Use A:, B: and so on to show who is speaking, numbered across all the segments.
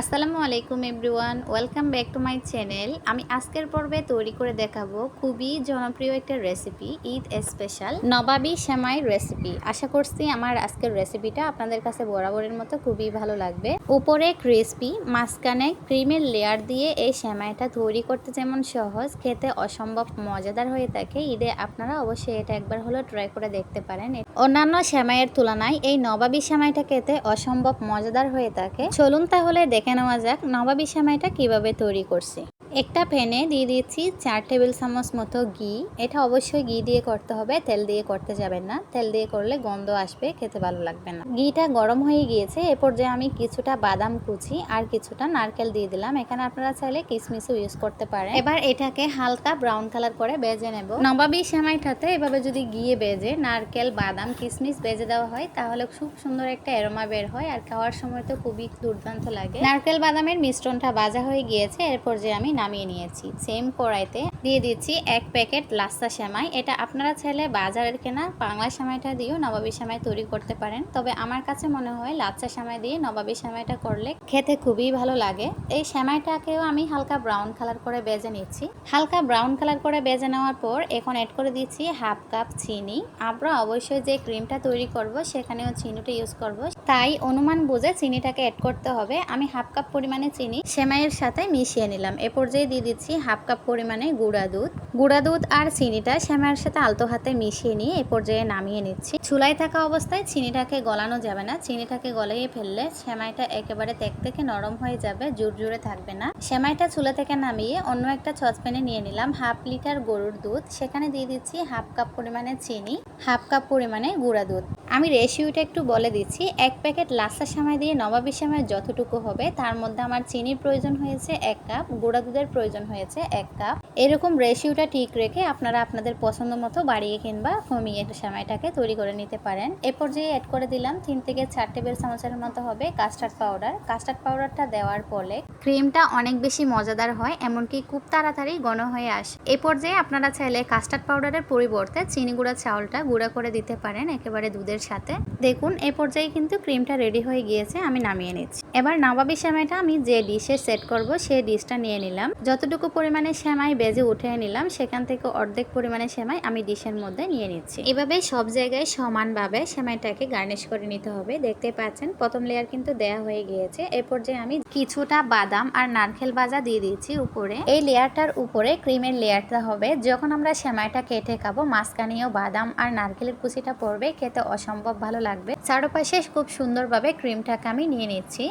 A: আসসালামু আলাইকুম everyone, welcome back to my channel. আমি আজকের পর্বে তৈরি করে দেখাবো খুবই জনপ্রিয় একটা recipe, Eid special Nawabi semai recipe. আশা করছি আমার আজকের রেসিপিটা আপনাদের কাছে বরাবরের মতো খুবই ভালো লাগবে। উপরে ক্রিসপি মাঝখানে ক্রিমের লেয়ার দিয়ে এই সেমাইটা তৈরি করতে যেমন সহজ, খেতে অসম্ভব মজাদার হয়ে থাকে। ঈদে আপনারা অবশ্যই এটা একবার হলো ট্রাই করে দেখতে পারেন। অন্যান্য সেমাইয়ের তুলনায় এই নবাবী সেমাইটা খেতে অসম্ভব মজাদার হয়ে থাকে। চলুন তাহলে দেখে নেওয়া যাক। নবাবী সেমাইটা কীভাবে তৈরি করছি? একটা প্যানে দিয়ে দিচ্ছি চার টেবিল চামচ মতো ঘি। এটা অবশ্যই ঘি দিয়ে করতে হবে, তেল দিয়ে করতে যাবেন না। তেল দিয়ে করলে গন্ধ আসবে, খেতে ভালো লাগবে না। ঘিটা গরম হয়ে গিয়েছে, এ পর্যায়ে আমি কিছুটা বাদাম কুচি আর কিছুটা নারকেল দিয়ে দিলাম। এখানে আপনারা চাইলে কিশমিশও ইউজ করতে পারেন। এবার এটাকে হালকা ব্রাউন কালার করে বেজে নেব। নবাবী সেমাইটাতে এভাবে যদি গিয়ে বেজে, নারকেল, বাদাম কিশমিশ বেজে দেওয়া হয়, তাহলে খুব সুন্দর একটা এরোমা বের হয় আর খাওয়ার সময় তো খুবই দুর্দান্ত লাগে। নারকেল, বাদামের মিশ্রণটা ভাজা হয়ে গিয়েছে, এরপর যে আমি নামিয়ে নিয়েছি। সেম কড়াইতে দিয়ে দিচ্ছি এক প্যাকেট লাস্তা সেমাই। এটা আপনারা চাইলে বাজারের কেনা বাংলা সেমাইটা দিয়েও নবাবী সেমাই তৈরি করতে পারেন। তবে আমার কাছে মনে হয় লাচ্চা সেমাই দিয়ে নবাবী সেমাইটা করলে খেতে খুবই ভালো লাগে। এই সেমাইটাকেও আমি হালকা ব্রাউন কালার করে বেজে নিচ্ছি। হালকা ব্রাউন কালার করে বেজে নেওয়ার পর এখন অ্যাড করে দিচ্ছি হাফ কাপ চিনি। আমরা অবশ্যই যে ক্রিমটা তৈরি করব সেখানেও চিনিটা ইউজ করব। তাই অনুমান বুঝে চিনিটাকে অ্যাড করতে হবে। আমি হাফ কাপ পরিমাণে চিনি সেমাইয়ের সাথে মিশিয়ে নিলাম। এ পর্যায়ে দিয়ে দিচ্ছি হাফ কাপ পরিমাণে গুঁড়া দুধ। গুঁড়া দুধ আর চিনিটা সেমাইয়ের সাথে আলতো হাতে মিশিয়ে নিয়ে এ পর্যায়ে নামিয়ে নিচ্ছি। চুলায় থাকা অবস্থায় চিনিটাকে গলানো যাবে না। চিনিটাকে গলিয়ে ফেললে সেমাইটা একেবারে তেক থেকে নরম হয়ে যাবে জোর জোরে থাকবে না। সেমাইটা চুলা থেকে নামিয়ে অন্য একটা সসপ্যানে নিয়ে নিলাম হাফ লিটার গরুর দুধ। সেখানে দিয়ে দিচ্ছি হাফ কাপ পরিমাণে চিনি হাফ কাপ পরিমাণে গুঁড়া দুধ। আমি রেশিওটা একটু বলে দিচ্ছি। এক প্যাকেট লাস্তা সেমাই দিয়ে নবাবী সেমাই যতটুকু হবে, তার মধ্যে আমার চিনির প্রয়োজন হয়েছে এক কাপ, গুঁড়া দুধের প্রয়োজন হয়েছে এক কাপ। এরকম রেশিওটা ঠিক রেখে আপনারা আপনাদের পছন্দ মতো বাড়িয়ে কিংবা কমিয়ে সেমাইটাকে তৈরি করে নিতে পারেন। এ পর্যায়ে অ্যাড করে দিলাম তিন থেকে চার টেবিল চামচের মতো হবে কাস্টার্ড পাউডার কাস্টার্ড পাউডারটা দেওয়ার ফলে ক্রিমটা অনেক বেশি মজাদার হয়, এমনকি খুব তাড়াতাড়ি ঘন হয়ে আসে। এ পর্যায়ে আপনারা চাইলে কাস্টার্ড পাউডারের পরিবর্তে চিনি গুঁড়া, চাউলটা গুঁড়া করে দিতে পারেন একেবারে দুধের সাথে। দেখুন, এ পর্যায়ে কিন্তু ক্রিমটা রেডি হয়ে গিয়েছে, আমি নামিয়ে নিচ্ছি। এবার নবাবী সেমাইটা আমি যে ডিশে সেট করব সেই ডিশটা নিয়ে নিলাম। যতটুকু পরিমাণে সেমাই বেজে উঠে নিলাম, সেখান থেকে অর্ধেক পরিমাণে সেমাই আমি ডিশের মধ্যে নিয়ে নিচ্ছি। এভাবে সব জায়গায় সমানভাবে সেমাইটাকে গার্নিশ করে নিতে হবে। দেখতে পাচ্ছেন, প্রথম লেয়ার কিন্তু দেয়া হয়ে গিয়েছে। এরপর যে আমি কিছুটা বাদাম আর নারকেল ভাজা দিয়ে দিয়েছি উপরে। এই লেয়ারটার উপরে ক্রিমের লেয়ারটা হবে। যখন আমরা সেমাইটা কেটে খাব, মাঝখানেও বাদাম আর নারকেলের কুচিটা পড়বে, খেতে অসম্ভব ভালো লাগবে। চারোপাশে খুব সুন্দরভাবে ক্রিমটাকে আমি নিয়ে নিচ্ছি।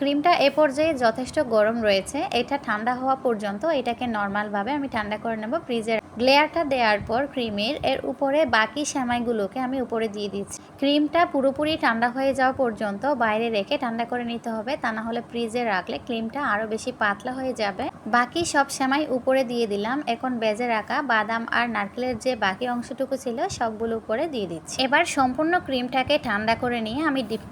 A: ক্রিমটা এ পর্যায়ে যথেষ্ট গরম রয়েছে। এটা ঠান্ডা হওয়া পর্যন্ত এটাকে নর্মালভাবে আমি ঠান্ডা করে নেব। ফ্রিজের গ্লেয়ারটা দেওয়ার পর ক্রিমের এর উপরে বাকি সেমাইগুলোকে আমি উপরে দিয়ে দিচ্ছি। ক্রিমটা পুরোপুরি ঠান্ডা হয়ে যাওয়া পর্যন্ত বাইরে রেখে ঠান্ডা করে নিতে হবে। তা না হলে ফ্রিজে রাখলে ক্রিমটা আরও বেশি পাতলা হয়ে যাবে। বাকি সব সেমাই উপরে দিয়ে দিলাম। এখন বেজে রাখা বাদাম আর নারকেলের যে বাকি অংশটুকু ছিল সবগুলো উপরে দিয়ে দিচ্ছি। এবার সম্পূর্ণ ক্রিমটাকে ঠান্ডা করে নিয়ে আমি ডিপ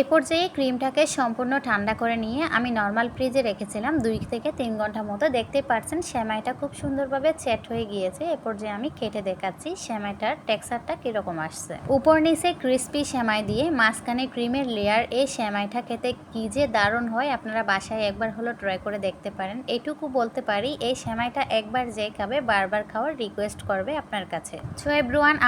A: এ পর্যায়ে ক্রিমটাকে সম্পূর্ণ ঠান্ডা করে নিয়ে আমি নর্মাল ফ্রিজে রেখেছিলাম দুই থেকে তিন ঘণ্টা মতো। দেখতে পাচ্ছেন সেমাইটা খুব সুন্দরভাবে সেট হয়ে গিয়েছে। এ পর্যায়ে আমি কেটে দেখাচ্ছি সেমাইটার টেক্সারটা কীরকম আসছে। উপর নিচে ক্রিস্পি সেমাই দিয়ে মাঝখানে ক্রিমের লেয়ার। এই সেমাইটা খেতে কী যে দারুণ হয় আপনারা বাসায় একবার হলো ট্রাই করে দেখতে পারেন। এটুকু বলতে পারি, এই সেমাইটা একবার যে খাবে বারবার খাওয়ার রিকোয়েস্ট করবে আপনার কাছে। সো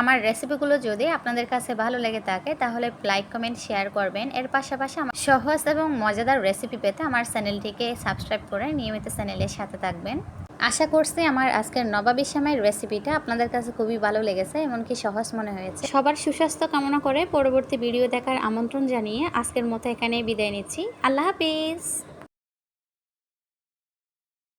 A: আমার রেসিপিগুলো যদি আপনাদের কাছে ভালো লেগে থাকে, তাহলে লাইক কমেন্ট শেয়ার করবেন। এর পাশাপাশি আমার সহজ এবং মজাদার রেসিপি পেতে আমার চ্যানেলটিকে সাবস্ক্রাইব করে নিয়মিত চ্যানেলের সাথে থাকবেন। আশা করছি আমার আজকের নবাবী সেমাইয়ের রেসিপিটা আপনাদের কাছে খুবই ভালো লেগেছে, এমনকি সহজ মনে হয়েছে। সবার সুস্বাস্থ্য কামনা করে পরবর্তী ভিডিও দেখার আমন্ত্রণ জানিয়ে আজকের মতো এখানে বিদায় নিচ্ছি। আল্লাহ হাফিজ!